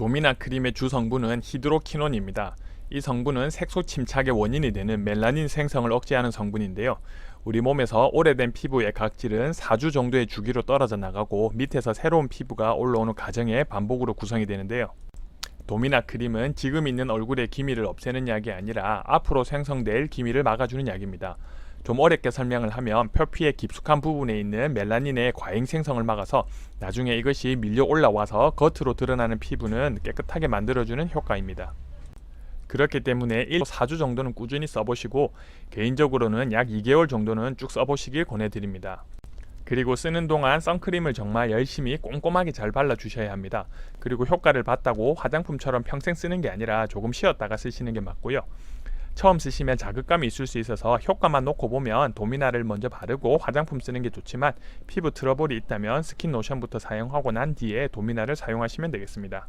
도미나 크림의 주 성분은 히드로키논입니다. 이 성분은 색소 침착의 원인이 되는 멜라닌 생성을 억제하는 성분인데요. 우리 몸에서 오래된 피부의 각질은 4주 정도의 주기로 떨어져 나가고 밑에서 새로운 피부가 올라오는 과정의 반복으로 구성이 되는데요. 도미나 크림은 지금 있는 얼굴의 기미를 없애는 약이 아니라 앞으로 생성될 기미를 막아주는 약입니다. 좀 어렵게 설명을 하면 표피의 깊숙한 부분에 있는 멜라닌의 과잉 생성을 막아서 나중에 이것이 밀려 올라와서 겉으로 드러나는 피부는 깨끗하게 만들어주는 효과입니다. 그렇기 때문에 1, 4주 정도는 꾸준히 써보시고 개인적으로는 약 2개월 정도는 쭉 써보시길 권해드립니다. 그리고 쓰는 동안 선크림을 정말 열심히 꼼꼼하게 잘 발라주셔야 합니다. 그리고 효과를 봤다고 화장품처럼 평생 쓰는 게 아니라 조금 쉬었다가 쓰시는 게 맞고요. 처음 쓰시면 자극감이 있을 수 있어서 효과만 놓고 보면 도미나를 먼저 바르고 화장품 쓰는 게 좋지만 피부 트러블이 있다면 스킨 로션부터 사용하고 난 뒤에 도미나를 사용하시면 되겠습니다.